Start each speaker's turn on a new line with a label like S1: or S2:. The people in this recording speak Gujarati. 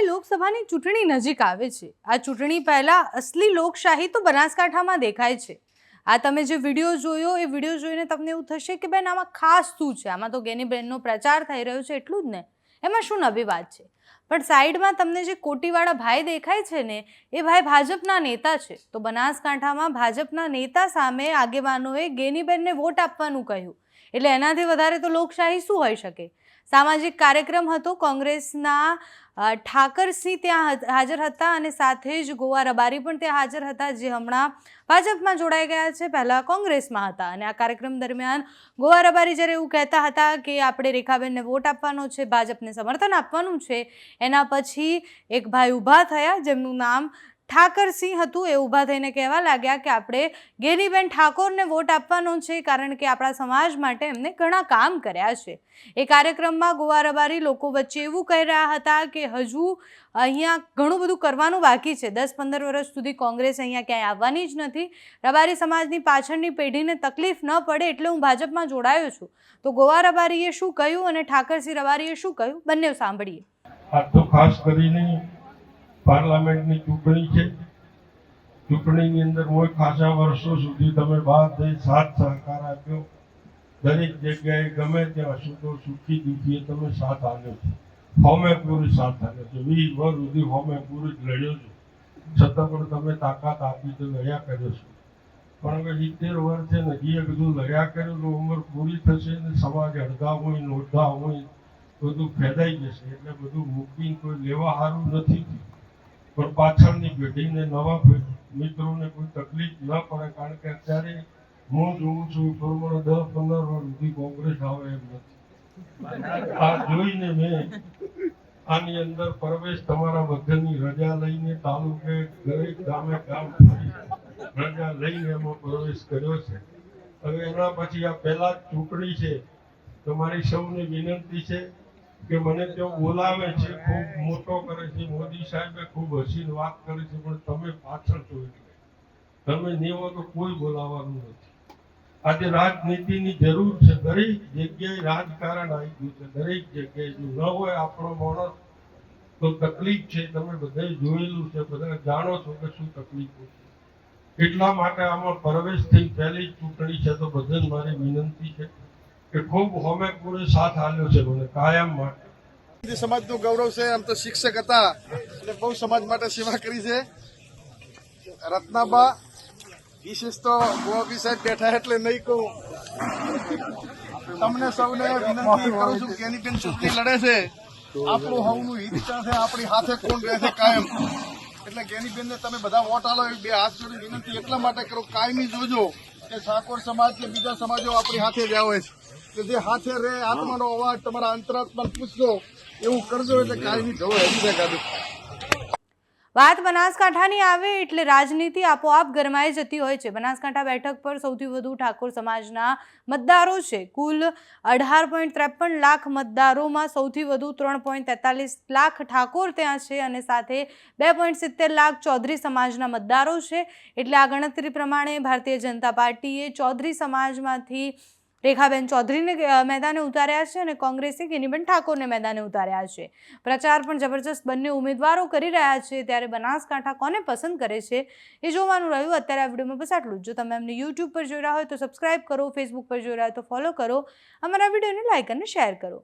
S1: ભાઈ લોકસભાની ચૂંટણી નજીક આવે છે. આ ચૂંટણી પહેલાં અસલી લોકશાહી તો બનાસકાંઠામાં દેખાય છે. આ તમે જે વીડિયો જોયો, એ વીડિયો જોઈને તમને એવું થશે કે બેન આમાં ખાસ શું છે? આમાં તો ગેનીબેનનો પ્રચાર થઈ રહ્યો છે એટલું જ ને. એમાં શું નવી વાત છે? પણ સાઈડમાં તમને જે કોટીવાળા ભાઈ દેખાય છે ને, એ ભાઈ ભાજપના નેતા છે. તો બનાસકાંઠામાં ભાજપના નેતા સામે આગેવાનોએ ગેનીબેનને વોટ આપવાનું કહ્યું. એટલે એનાથી વધારે તો લોકશાહી શું હોઈ શકે? સામાજિક કાર્યક્રમ હતો. કોંગ્રેસના ઠાકરસિંહ ત્યાં હાજર હતા અને સાથે જ ગોવા રબારી પણ ત્યાં હાજર હતા જે હમણાં ભાજપમાં જોડાઈ ગયા છે. પહેલાં કોંગ્રેસમાં હતા અને આ કાર્યક્રમ દરમિયાન ગોવા રબારી જ્યારે એવું કહેતા હતા કે આપણે રેખાબેનને વોટ આપવાનો છે, ભાજપને સમર્થન આપવાનું છે, એના પછી એક ભાઈ ઊભા થયા જેમનું નામ ઠાકરસિંહ હતું એ ઊભા થઈને કહેવા લાગ્યા કે આપણે ગેનીબેન ઠાકોરને વોટ આપવાનો છે કારણ કે આપણા સમાજ માટે એમને ઘણા કામ કર્યા છે. એ કાર્યક્રમમાં ગોવા રબારી લોકો વચ્ચે એવું કહી રહ્યા હતા કે હજુ અહીંયા ઘણું બધું કરવાનું બાકી છે. દસ પંદર વર્ષ સુધી કોંગ્રેસ અહીંયા ક્યાંય આવવાની જ નથી. રબારી સમાજની પાછળની પેઢીને તકલીફ ન પડે એટલે હું ભાજપમાં જોડાયો છું. તો ગોવા રબારીએ શું કહ્યું અને ઠાકરસિંહ રબારીએ શું કહ્યું? બંને સાંભળીએ.
S2: તો ખાસ કરીને પાર્લામેન્ટની ચૂંટણી છે. ચૂંટણીની અંદર કોઈ ખાસા વર્ષો સુધી તમે બહાર થઈ સાથ સહકાર આપ્યો. દરેક જગ્યાએ ગમે ત્યાં સુખો સુખી દુઃખીએ તમે સાથ આપ્યો છે. હોમે પૂરી સાથ આપ્યો છે. વીસ વર્ષ સુધી હોમે પૂરી જ લડ્યો છે. છતાં પણ તમે તાકાત આપી તો લડ્યા કર્યો છો. પણ હવે સિત્તેર વર્ષે નજીએ બધું લડ્યા કરેલું ઉંમર પૂરી થશે ને, સમાજ અડધા હોય નોંધા હોય, બધું ફેદાઈ જશે. એટલે બધું મૂકીને કોઈ લેવા સારું નથી થયું. પણ પાછળની પેઢીને નવા મિત્રોને કોઈ તકલીફ ન પડે, કારણ કે અત્યારે હું જોઉં છું પ્રમાણે દસ પંદર વર્ષ સુધી કોંગ્રેસ આવે એમ નથી. આ જોઈને મેં આની અંદર પ્રવેશ તમારા બધાની રજા લઈને તાલુકે દરેક ગામે ફરી રજા લઈને એમાં પ્રવેશ કર્યો છે. હવે એના પછી આ પહેલા ચૂંટણી છે. તમારી સૌને વિનંતી છે કે મને ત્યાં બોલાવે છે, ખૂબ મોટો કરે છે. મોદી સાહેબે ખૂબ હસીને વાત કરી છે, પણ તમે પાછળ છો એટલે. તમે નહીં તો કોઈ બોલાવાનું નથી. આજે રાજનીતિની જરૂર છે, દરેક જગ્યાએ રાજકારણ આવી ગયું છે, દરેક જગ્યાએ ન હોય આપણો માણસ, તો તકલીફ છે. તમે બધાએ જોયેલું છે બધા જાણો છો કે શું તકલીફો છે. એટલા માટે આમાં પ્રવેશ થઈ પહેલી ચૂંટણી છે, તો બધાને મારી વિનંતી છે. કે ખૂબ હોમે પૂરે સાથ આલ્યો છે મને, કાયમ માટે.
S3: સમાજનું ગૌરવ છે, આમ તો શિક્ષક હતા એટલે બહુ સમાજ માટે સેવા કરી છે. રત્નાબા, વિશેષ તો ગોપી સાહેબ બેઠા એટલે નહીં કહું. તમને સૌને વિનંતી કરું છું કે એની બેન ચૂંટણી લડે છે. આપણું હવનું હિત છે? આપણી હાથે કોણ રહે છે કાયમ? એટલે ગેનીબેનને તમે બધા વોટ આલો બે હાથ જોડી વિનંતી એટલા માટે કરો, કાયમી જોજો કે ઠાકોર સમાજ કે બીજા સમાજો આપણી હાથે જ આવે છે. કે જે હાથે રે, આત્માનો અવાજ, તમારા અંતરાત્મા પૂછજો, એવું કરજો એટલે કાયમી જવો હજી જાય
S1: વાત બનાસકાંઠાની આવે એટલે રાજનીતિ આપોઆપ ગરમાઈ જતી હોય છે. બનાસકાંઠા બેઠક પર સૌથી વધુ ઠાકોર સમાજના મતદારો છે. કુલ અઢાર પોઈન્ટ ત્રેપન લાખ મતદારોમાં સૌથી વધુ ત્રણ પોઈન્ટ તેતાલીસ લાખ ઠાકોર ત્યાં છે અને સાથે બે પોઈન્ટ સિત્તેર લાખ ચૌધરી સમાજના મતદારો છે. એટલે આ ગણતરી પ્રમાણે ભારતીય જનતા પાર્ટીએ ચૌધરી સમાજમાંથી રેખાબેન ચૌધરીને મેદાને ઉતાર્યા છે અને કોંગ્રેસે ગિનીબેન ઠાકોરને મેદાને ઉતાર્યા છે. પ્રચાર પણ જબરજસ્ત બંને ઉમેદવારો કરી રહ્યા છે. ત્યારે બનાસકાંઠા કોને પસંદ કરે છે એ જોવાનું રહ્યું. અત્યારે આ વિડીયોમાં બસ આટલું જ. જો તમે અમને યુટ્યુબ પર જોઈ રહ્યા હોય તો સબસ્ક્રાઇબ કરો ફેસબુક પર જોઈ રહ્યા હોય તો ફોલો કરો. અમારા વિડીયોને લાઇક અને શેર કરો.